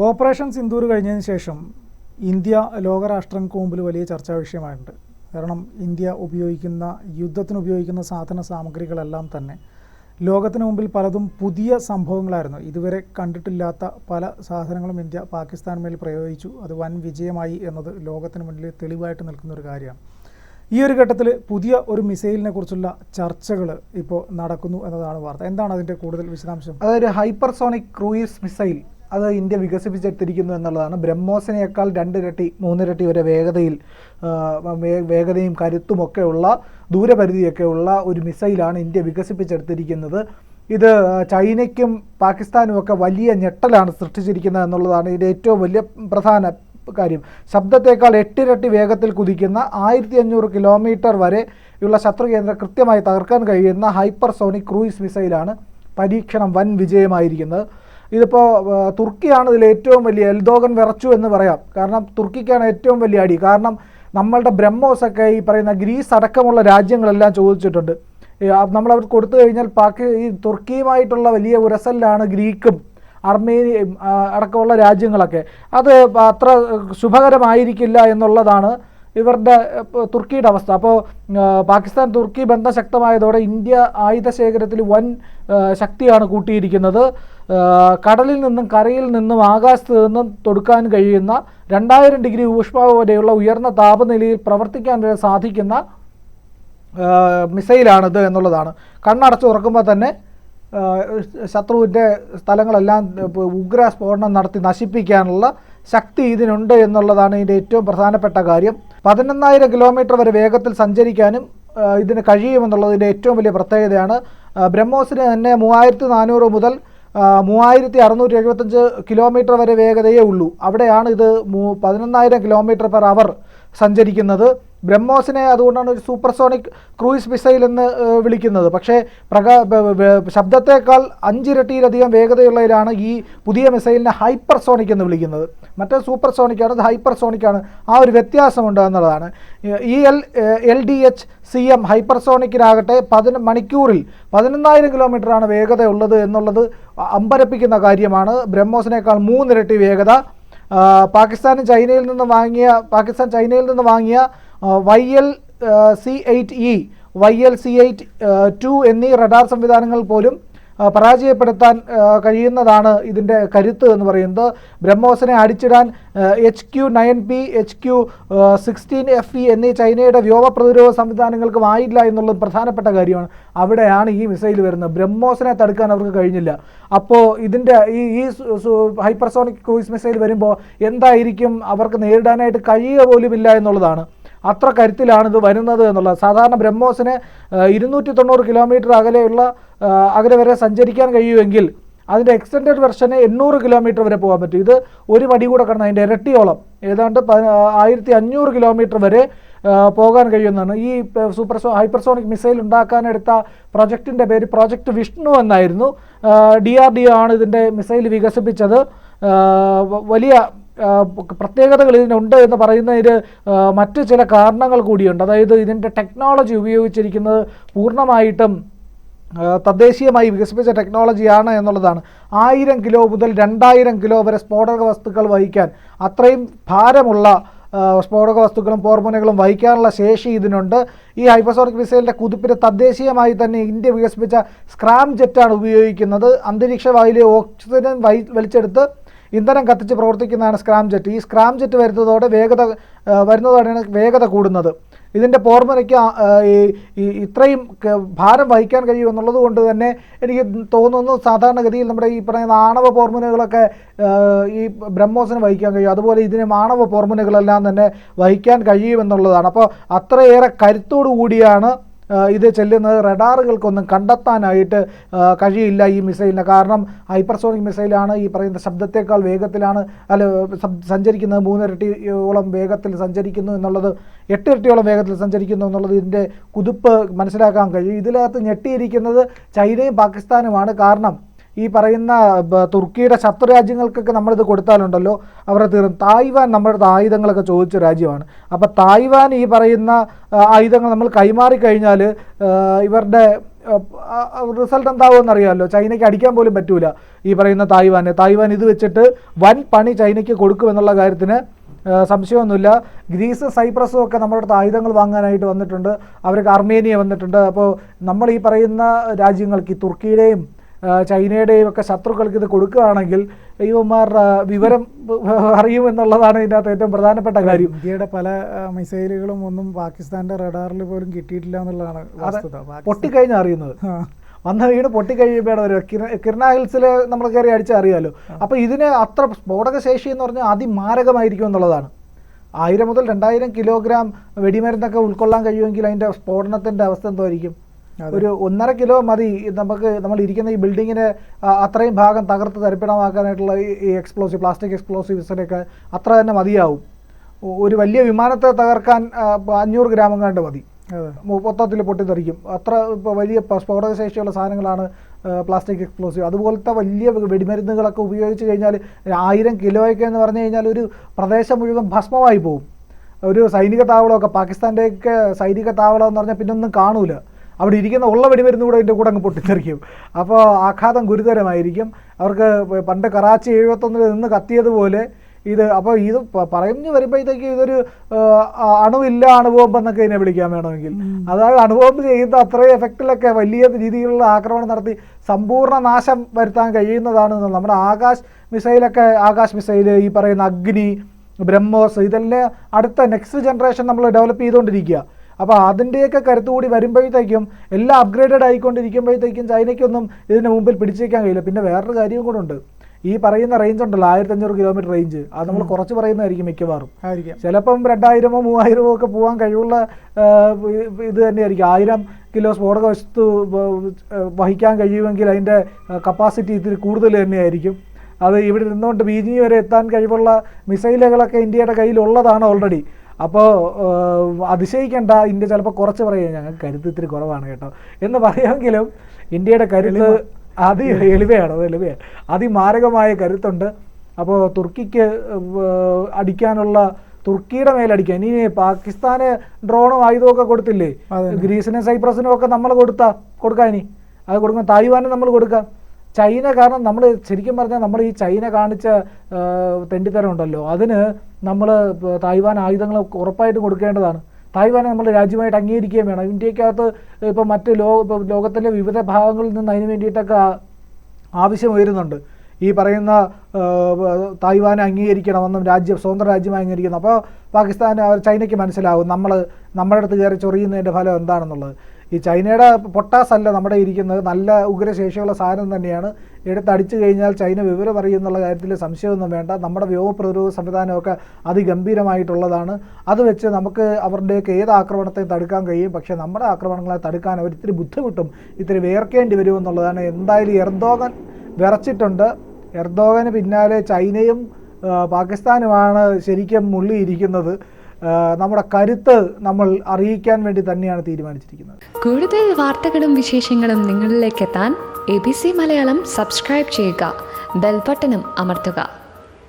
Operation Sindoor കഴിഞ്ഞതിന് ശേഷം India ലോകരാഷ്ട്രങ്ങൾക്ക് മുമ്പിൽ വലിയ ചർച്ചാ വിഷയമായിട്ടുണ്ട്. കാരണം ഇന്ത്യ ഉപയോഗിക്കുന്ന യുദ്ധത്തിന് ഉപയോഗിക്കുന്ന സാധന സാമഗ്രികളെല്ലാം തന്നെ ലോകത്തിന് മുമ്പിൽ പലതും പുതിയ സംഭവങ്ങളായിരുന്നു. ഇതുവരെ കണ്ടിട്ടില്ലാത്ത പല സാധനങ്ങളും ഇന്ത്യ പാകിസ്ഥാൻ മേൽ പ്രയോഗിച്ചു. അത് വൻ വിജയമായി എന്നത് ലോകത്തിന് മുന്നിൽ തെളിവായിട്ട് നിൽക്കുന്ന ഒരു കാര്യമാണ്. ഈ ഒരു ഘട്ടത്തിൽ പുതിയ ഒരു മിസൈലിനെ കുറിച്ചുള്ള ചർച്ചകൾ ഇപ്പോൾ നടക്കുന്നു എന്നതാണ് വാർത്ത. എന്താണ് അതിന്റെ കൂടുതൽ വിശദാംശം? അതായത് ഹൈപ്പർസോണിക് ക്രൂയിസ് മിസൈൽ അത് ഇന്ത്യ വികസിപ്പിച്ചെടുത്തിരിക്കുന്നു എന്നുള്ളതാണ്. ബ്രഹ്മോസിനേക്കാൾ രണ്ടിരട്ടി മൂന്നിരട്ടി വരെ വേഗതയിൽ വേഗതയും കരുത്തുമൊക്കെ ഉള്ള ദൂരപരിധിയൊക്കെ ഉള്ള ഒരു മിസൈലാണ് ഇന്ത്യ വികസിപ്പിച്ചെടുത്തിരിക്കുന്നത്. ഇത് ചൈനയ്ക്കും പാകിസ്ഥാനും ഒക്കെ വലിയ ഞെട്ടലാണ് സൃഷ്ടിച്ചിരിക്കുന്നത് എന്നുള്ളതാണ് ഇതിന്റെ ഏറ്റവും വലിയ പ്രധാന കാര്യം. ശബ്ദത്തേക്കാൾ എട്ടിരട്ടി വേഗത്തിൽ കുതിക്കുന്ന ആയിരത്തി അഞ്ഞൂറ് കിലോമീറ്റർ വരെ ഉള്ള ശത്രു കേന്ദ്രം കൃത്യമായി തകർക്കാൻ കഴിയുന്ന ഹൈപ്പർസോണിക് ക്രൂയിസ് മിസൈലാണ് പരീക്ഷണം വൻ വിജയമായിരിക്കുന്നത്. ഇതിപ്പോൾ തുർക്കിയാണ് ഇതിൽ ഏറ്റവും വലിയ എൽദോഗൻ വിറച്ചു എന്ന് പറയാം. കാരണം തുർക്കിക്കാണ് ഏറ്റവും വലിയ അടി. കാരണം നമ്മളുടെ ബ്രഹ്മോസൊക്കെ ഈ പറയുന്ന ഗ്രീസ് അടക്കമുള്ള രാജ്യങ്ങളെല്ലാം ചോദിച്ചിട്ടുണ്ട്. നമ്മൾ അവർ കൊടുത്തു കഴിഞ്ഞാൽ പാകി ഈ തുർക്കിയുമായിട്ടുള്ള വലിയ ഉരസലിലാണ് ഗ്രീക്കും അർമേനിയ അടക്കമുള്ള രാജ്യങ്ങളൊക്കെ. അത് അത്ര ശുഭകരമായിരിക്കില്ല എന്നുള്ളതാണ് ഇവരുടെ തുർക്കിയുടെ അവസ്ഥ. അപ്പോൾ പാകിസ്ഥാൻ തുർക്കി ബന്ധം ശക്തമായതോടെ ഇന്ത്യ ആയുധ ശേഖരത്തിൽ വൻ ശക്തിയാണ് കൂട്ടിയിരിക്കുന്നത്. കടലിൽ നിന്നും കരയിൽ നിന്നും ആകാശത്ത് നിന്നും തൊടുക്കാൻ കഴിയുന്ന രണ്ടായിരം ഡിഗ്രി ഊഷ്മാവ് വരെയുള്ള ഉയർന്ന താപനിലയിൽ പ്രവർത്തിക്കാൻ വരെ സാധിക്കുന്ന മിസൈലാണിത് എന്നുള്ളതാണ്. കണ്ണടച്ച് തുറക്കുമ്പോൾ തന്നെ ശത്രുവിന്റെ സ്ഥലങ്ങളെല്ലാം ഉഗ്ര സ്ഫോടനം നടത്തി നശിപ്പിക്കാനുള്ള ശക്തി ഇതിനുണ്ട് എന്നുള്ളതാണ് ഇതിന്റെ ഏറ്റവും പ്രധാനപ്പെട്ട കാര്യം. പതിനൊന്നായിരം കിലോമീറ്റർ വരെ വേഗത്തിൽ സഞ്ചരിക്കാനും ഇതിന് കഴിയുമെന്നുള്ളതിന്റെ ഏറ്റവും വലിയ പ്രത്യേകതയാണ്. ബ്രഹ്മോസിന് തന്നെ മൂവായിരത്തി നാനൂറ് മുതൽ മൂവായിരത്തി അറുന്നൂറ്റി എഴുപത്തഞ്ച് കിലോമീറ്റർ വരെ വേഗതയേ ഉള്ളൂ. അവിടെയാണ് ഇത് മൂ പതിനൊന്നായിരം കിലോമീറ്റർ പെർ അവർ സഞ്ചരിക്കുന്നത്. ബ്രഹ്മോസിനെ അതുകൊണ്ടാണ് ഒരു സൂപ്പർസോണിക് ക്രൂയിസ് മിസൈൽ എന്ന് വിളിക്കുന്നത്. പക്ഷേ പ്രകാ ശബ്ദത്തേക്കാൾ അഞ്ചിരട്ടിയിലധികം വേഗതയുള്ളതിലാണ് ഈ പുതിയ മിസൈലിനെ ഹൈപ്പർസോണിക് എന്ന് വിളിക്കുന്നത്. മറ്റേ സൂപ്പർസോണിക് ആണ് ഇത് ഹൈപ്പർസോണിക് ആണ് ആ ഒരു വ്യത്യാസമുണ്ട് എന്നുള്ളതാണ്. E L L D H C M ഹൈപ്പർസോണിക്കിനാകട്ടെ പതിന മണിക്കൂറിൽ പതിനൊന്നായിരം കിലോമീറ്ററാണ് വേഗത ഉള്ളത് എന്നുള്ളത് അമ്പരപ്പിക്കുന്ന കാര്യമാണ്. ബ്രഹ്മോസിനേക്കാൾ മൂന്നിരട്ടി വേഗത. പാകിസ്ഥാനും ചൈനയിൽ നിന്ന് വാങ്ങിയ പാകിസ്ഥാൻ ചൈനയിൽ നിന്ന് വാങ്ങിയ Y L C eight E Y L C eight two എന്നീ റഡാർ സംവിധാനങ്ങൾ പോലും പരാജയപ്പെടുത്താൻ കഴിയുന്നതാണ് ഇതിന്റെ കരുത്ത് എന്ന് പറയുന്നത്. ബ്രഹ്മോസിനെ അടിച്ചിടാൻ H Q nine P H Q sixteen F E എന്നീ ചൈനയുടെ വ്യോമ പ്രതിരോധ സംവിധാനങ്ങൾക്ക് ആയില്ല എന്നുള്ളത് പ്രധാനപ്പെട്ട കാര്യമാണ്. അവിടെയാണ് ഈ മിസൈൽ വരുന്നത്. ബ്രഹ്മോസിനെ തടുക്കാൻ അവർക്ക് കഴിഞ്ഞില്ല. അപ്പോൾ ഇതിന്റെ ഈ ഈ ഹൈപ്പർസോണിക് ക്രൂയിസ് മിസൈൽ വരുമ്പോൾ എന്തായിരിക്കും അവർക്ക് നേരിടാനായിട്ട് കഴിയുക പോലുമില്ല എന്നുള്ളതാണ്. അത്ര കരുത്തിലാണ് ഇത് വരുന്നത് എന്നുള്ളത്. സാധാരണ ബ്രഹ്മോസിന് ഇരുന്നൂറ്റി തൊണ്ണൂറ് കിലോമീറ്റർ അകലെയുള്ള അകലെ വരെ സഞ്ചരിക്കാൻ കഴിയുമെങ്കിൽ അതിന്റെ എക്സ്റ്റൻഡഡ് വെർഷന് എണ്ണൂറ് കിലോമീറ്റർ വരെ പോകാൻ പറ്റും. ഇത് ഒരു മടി കൂടെ കടന്ന് അതിന്റെ ഇരട്ടിയോളം ഏതാണ്ട് ആയിരത്തി അഞ്ഞൂറ് കിലോമീറ്റർ വരെ പോകാൻ കഴിയുന്നതാണ് ഈ സൂപ്പർസോ ഹൈപ്പർസോണിക് മിസൈൽ ഉണ്ടാക്കാനെടുത്ത പ്രൊജക്റ്റിന്റെ പേര് പ്രോജക്റ്റ് വിഷ്ണു എന്നായിരുന്നു. ഡി ആർ ഡി ആണ് ഇതിന്റെ മിസൈൽ വികസിപ്പിച്ചത്. വലിയ പ്രത്യേകതകൾ ഇതിനുണ്ട് എന്ന് പറയുന്നതിന് മറ്റു ചില കാരണങ്ങൾ കൂടിയുണ്ട്. അതായത് ഇതിന്റെ ടെക്നോളജി ഉപയോഗിച്ചിരിക്കുന്നത് പൂർണമായിട്ടും തദ്ദേശീയമായി വികസിപ്പിച്ച ടെക്നോളജിയാണ് എന്നുള്ളതാണ്. ആയിരം കിലോ മുതൽ രണ്ടായിരം കിലോ വരെ സ്ഫോടക വസ്തുക്കൾ വഹിക്കാൻ അത്രയും ഭാരമുള്ള സ്ഫോടക വസ്തുക്കളും പോർമുനകളും വഹിക്കാനുള്ള ശേഷി ഇതിനുണ്ട്. ഈ ഹൈപ്പർസോണിക് മിസൈലിന്റെ കുതിപ്പിന് തദ്ദേശീയമായി തന്നെ ഇന്ത്യ വികസിപ്പിച്ച സ്ക്രാം ജെറ്റാണ് ഉപയോഗിക്കുന്നത്. അന്തരീക്ഷ വായുവിലെ ഓക്സിജൻ വലിച്ചെടുത്ത് ഇന്ധനം കത്തിച്ച് പ്രവർത്തിക്കുന്നതാണ് സ്ക്രാം ജെറ്റ് ഈ സ്ക്രാം ജെറ്റ് വരുന്നതോടെ വേഗത വരുന്നതോടെയാണ് വേഗത കൂടുന്നത്. ഇതിന്റെ ആ, ഈ ഇത്രയും ഭാരം വഹിക്കാൻ കഴിയുമെന്നുള്ളത് കൊണ്ട് തന്നെ എനിക്ക് തോന്നുന്നു സാധാരണഗതിയിൽ നമ്മുടെ ഈ പറയുന്ന ആണവ പോർമുനകളൊക്കെ ഈ ബ്രഹ്മോസിന് വഹിക്കാൻ കഴിയും. അതുപോലെ ഇതിന് ആണവ പോർമുനകളെല്ലാം തന്നെ വഹിക്കാൻ കഴിയുമെന്നുള്ളതാണ് അപ്പോൾ അത്രയേറെ കരുത്തോടു കൂടിയാണ് ഇത് ചെല്ലുന്നത് റഡാറുകൾക്കൊന്നും കണ്ടെത്താനായിട്ട് കഴിയില്ല ഈ മിസൈലിന്. കാരണം ഹൈപ്പർസോണിക് മിസൈലാണ് ഈ പറയുന്ന ശബ്ദത്തേക്കാൾ വേഗത്തിലാണ് അല്ല സഞ്ചരിക്കുന്നത്. മൂന്നിരട്ടിയോളം വേഗത്തിൽ സഞ്ചരിക്കുന്നു എന്നുള്ളത് എട്ടിരട്ടിയോളം വേഗത്തിൽ സഞ്ചരിക്കുന്നു എന്നുള്ളത് ഇതിന്റെ കുതിപ്പ് മനസ്സിലാക്കാൻ കഴിയും. ഇതിനകത്ത് ഞെട്ടിയിരിക്കുന്നത് ചൈനയും പാകിസ്ഥാനുമാണ്. കാരണം ഈ പറയുന്ന തുർക്കിയുടെ ശത്രു രാജ്യങ്ങൾക്കൊക്കെ നമ്മളിത് കൊടുത്താലുണ്ടല്ലോ. അവരെ തീർന്നു തായ്വാൻ നമ്മുടെ ആയുധങ്ങളൊക്കെ ചോദിച്ച രാജ്യമാണ്. അപ്പോൾ തായ്വാൻ ഈ പറയുന്ന ആയുധങ്ങൾ നമ്മൾ കൈമാറി കഴിഞ്ഞാൽ ഇവരുടെ റിസൾട്ട് എന്താവുമെന്ന് അറിയാമല്ലോ ചൈനയ്ക്ക് അടിക്കാൻ പോലും പറ്റൂല ഈ പറയുന്ന തായ്വാന്. തായ്വാൻ ഇത് വെച്ചിട്ട് വൻ പണി ചൈനയ്ക്ക് കൊടുക്കുമെന്നുള്ള കാര്യത്തിന് സംശയമൊന്നുമില്ല. ഗ്രീസ് സൈപ്രസും ഒക്കെ നമ്മുടെ അടുത്ത് ആയുധങ്ങൾ വാങ്ങാനായിട്ട് വന്നിട്ടുണ്ട്. അവർക്ക് അർമേനിയ വന്നിട്ടുണ്ട്. അപ്പോൾ നമ്മൾ ഈ പറയുന്ന രാജ്യങ്ങൾക്ക് ഈ തുർക്കിയുടെയും ചൈനയുടെയും ഒക്കെ ശത്രുക്കൾക്ക് ഇത് കൊടുക്കുകയാണെങ്കിൽ ഇവന്മാരുടെ വിവരം അറിയും എന്നുള്ളതാണ് ഇതിനകത്ത് ഏറ്റവും പ്രധാനപ്പെട്ട കാര്യം. ഇന്ത്യയുടെ പല മിസൈലുകളും ഒന്നും പാകിസ്ഥാന്റെ റഡാറിൽ പോലും കിട്ടിയിട്ടില്ല എന്നുള്ളതാണ് പൊട്ടിക്കഴിഞ്ഞാൽ അറിയുന്നത്. വന്ന വീട് പൊട്ടിക്കഴിയുമ്പോഴാണ് ഒരു കിരണ ഹിൽസിൽ നമ്മൾ കയറി അടിച്ചാൽ അറിയാമല്ലോ അപ്പോൾ ഇതിന് അത്ര സ്ഫോടക ശേഷി എന്ന് പറഞ്ഞാൽ അതിമാരകമായിരിക്കും എന്നുള്ളതാണ്. ആയിരം മുതൽ രണ്ടായിരം കിലോഗ്രാം വെടിമരുന്നൊക്കെ ഉൾക്കൊള്ളാൻ കഴിയുമെങ്കിൽ അതിന്റെ സ്ഫോടനത്തിന്റെ അവസ്ഥ എന്തായിരിക്കും. ഒരു ഒന്നര കിലോ മതി. നമുക്ക് നമ്മൾ ഇരിക്കുന്ന ഈ ബിൽഡിങ്ങിന് അത്രയും ഭാഗം തകർത്ത് തരിപ്പിടമാക്കാനായിട്ടുള്ള ഈ- എക്സ്പ്ലോസീവ് പ്ലാസ്റ്റിക് എക്സ്പ്ലോസീവ്സിനൊക്കെ അത്ര തന്നെ മതിയാവും. ഒരു വലിയ വിമാനത്തെ തകർക്കാൻ അഞ്ഞൂറ് ഗ്രാമം കണ്ട് മതി. മൊത്തത്തിൽ പൊട്ടിത്തെറിക്കും. അത്ര ഇപ്പോൾ വലിയ സ്ഫോടക ശേഷിയുള്ള സാധനങ്ങളാണ് പ്ലാസ്റ്റിക് എക്സ്പ്ലോസീവ് അതുപോലത്തെ വലിയ വെടിമരുന്നുകളൊക്കെ ഉപയോഗിച്ച് കഴിഞ്ഞാൽ ആയിരം കിലോയൊക്കെ എന്ന് പറഞ്ഞു കഴിഞ്ഞാൽ ഒരു പ്രദേശം മുഴുവൻ ഭസ്മമായി പോകും ഒരു സൈനിക താവളമൊക്കെ പാകിസ്ഥാന്റെയൊക്കെ സൈനിക താവളം എന്ന് പറഞ്ഞാൽ പിന്നൊന്നും കാണൂല. അവിടെ ഇരിക്കുന്ന ഉള്ള വെടിമരുന്ന് കൂടെ അതിന്റെ കൂടെ അങ്ങ് പൊട്ടിത്തെറിക്കും. അപ്പോൾ ആഘാതം ഗുരുതരമായിരിക്കും. അവർക്ക് പണ്ട് കറാച്ചി എഴുപത്തൊന്നിൽ നിന്ന് കത്തിയതുപോലെ ഇത് അപ്പോൾ ഇത് പറഞ്ഞു വരുമ്പോഴത്തേക്ക് ഇതൊരു അണുവില്ല അണുബോംബ് എന്നൊക്കെ ഇതിനെ വിളിക്കാൻ വേണമെങ്കിൽ. അതായത് അണുബോംബ് ചെയ്യുന്ന അത്രയും എഫക്റ്റിലൊക്കെ വലിയ രീതിയിലുള്ള ആക്രമണം നടത്തി സമ്പൂർണ നാശം വരുത്താൻ കഴിയുന്നതാണ് നമ്മുടെ ആകാശ് മിസൈലൊക്കെ ആകാശ് മിസൈൽ ഈ പറയുന്ന അഗ്നി ബ്രഹ്മോസ് ഇതെല്ലാം അടുത്ത നെക്സ്റ്റ് ജനറേഷൻ നമ്മൾ ഡെവലപ്പ് ചെയ്തുകൊണ്ടിരിക്കുക. അപ്പോൾ അതിന്റെയൊക്കെ കരുത്തുകൂടി വരുമ്പോഴത്തേക്കും എല്ലാം അപ്ഗ്രേഡഡ് ആയിക്കൊണ്ടിരിക്കുമ്പോഴത്തേക്കും ചൈനയ്ക്കൊന്നും ഇതിന് മുമ്പിൽ പിടിച്ചേക്കാൻ കഴിയില്ല. പിന്നെ വേറൊരു കാര്യവും കൂടെ ഉണ്ട്. ഈ പറയുന്ന റേഞ്ച് ഉണ്ടല്ലോ ആയിരത്തി അഞ്ഞൂറ് കിലോമീറ്റർ റേഞ്ച് അത് നമ്മൾ കുറച്ച് പറയുന്നതായിരിക്കും മിക്കവാറും. ചിലപ്പം രണ്ടായിരമോ മൂവായിരമോ ഒക്കെ പോകാൻ കഴിവുള്ള ഇത് തന്നെയായിരിക്കും. ആയിരം കിലോ സ്ഫോടക വസ്തു വഹിക്കാൻ കഴിയുമെങ്കിൽ അതിന്റെ കപ്പാസിറ്റി ഇത്തിരി കൂടുതൽ തന്നെയായിരിക്കും. അത് ഇവിടെ നിന്നുകൊണ്ട് ബീജിംഗ് വരെ എത്താൻ കഴിവുള്ള മിസൈലുകളൊക്കെ ഇന്ത്യയുടെ കയ്യിലുള്ളതാണ് ഓൾറെഡി അപ്പോൾ അതിശയിക്കേണ്ട. ഇന്ത്യ ചിലപ്പോൾ കുറച്ച് പറയുക ഞങ്ങൾക്ക് കരുത്ത് ഇത്തിരി കുറവാണ് കേട്ടോ. എന്ന് പറയുമെങ്കിലും ഇന്ത്യയുടെ കരുത്ത് അതി എളിവയാണ് അത് എളിമയാണ്. അതിമാരകമായ കരുത്തുണ്ട്. അപ്പോൾ തുർക്കിക്ക് അടിക്കാനുള്ള തുർക്കിയുടെ മേലടിക്കുക ഇനി പാകിസ്ഥാന് ഡ്രോണും ആയുധമൊക്കെ കൊടുത്തില്ലേ. ഗ്രീസിനും സൈപ്രസിനും ഒക്കെ നമ്മൾ കൊടുത്താ കൊടുക്കാം ഇനി. അത് കൊടുക്കാം തായ്വാനും നമ്മൾ കൊടുക്കാം. ചൈന കാരണം നമ്മൾ ശരിക്കും പറഞ്ഞാൽ നമ്മൾ ഈ ചൈന കാണിച്ച തെണ്ടിത്തരം ഉണ്ടല്ലോ അതിന് നമ്മൾ തായ്വാൻ ആയുധങ്ങൾ ഉറപ്പായിട്ട് കൊടുക്കേണ്ടതാണ്. തായ്വാനെ നമ്മൾ രാജ്യമായിട്ട് അംഗീകരിക്കുകയും വേണം. ഇന്ത്യക്കകത്ത് ഇപ്പോൾ മറ്റ് ലോക ലോകത്തിലെ വിവിധ ഭാഗങ്ങളിൽ നിന്ന് അതിന് വേണ്ടിയിട്ടൊക്കെ ആവശ്യം വരുന്നുണ്ട് ഈ പറയുന്ന തായ്വാനെ അംഗീകരിക്കണമെന്നും രാജ്യം സ്വതന്ത്ര രാജ്യമായി അംഗീകരിക്കുന്നു. അപ്പോൾ പാകിസ്ഥാൻ ചൈനയ്ക്ക് മനസ്സിലാവും നമ്മൾ നമ്മുടെ അടുത്ത് കയറി ചൊറിയുന്നതിന്റെ ഫലം എന്താണെന്നുള്ളത്. ഈ ചൈനയുടെ പൊട്ടാസ് അല്ല നമ്മുടെ ഇരിക്കുന്നത്. നല്ല ഉഗ്രശേഷിയുള്ള സാധനം തന്നെയാണ്. എടുത്തടിച്ചു കഴിഞ്ഞാൽ ചൈന വിവരം അറിയുന്നുള്ള കാര്യത്തിൽ സംശയമൊന്നും വേണ്ട. നമ്മുടെ വ്യോമപ്രതിരോധ സംവിധാനമൊക്കെ അതിഗംഭീരമായിട്ടുള്ളതാണ്. അത് വെച്ച് നമുക്ക് അവരുടെയൊക്കെ ഏത് ആക്രമണത്തെയും തടുക്കാൻ കഴിയും. പക്ഷേ നമ്മുടെ ആക്രമണങ്ങളെ തടുക്കാൻ അവർ ഇത്തിരി ബുദ്ധിമുട്ടും ഇത്തിരി വേർക്കേണ്ടി വരുമെന്നുള്ളതാണ് എന്തായാലും എർദോഗൻ വിറച്ചിട്ടുണ്ട്. എർദോഗന് പിന്നാലെ ചൈനയും പാകിസ്ഥാനുമാണ് ശരിക്കും മുള്ളിയിരിക്കുന്നത്. നമ്മുടെ കരുത്ത് നമ്മൾ അറിയിക്കാൻ വേണ്ടി തന്നെയാണ് തീരുമാനിച്ചിരിക്കുന്നത്. കൂടുതൽ വാർത്തകളും വിശേഷങ്ങളും നിങ്ങളിലേക്ക് എത്താൻ A B C Malayalam subscribe ചെയ്യുക. ബെൽബട്ടനും അമർത്തുക.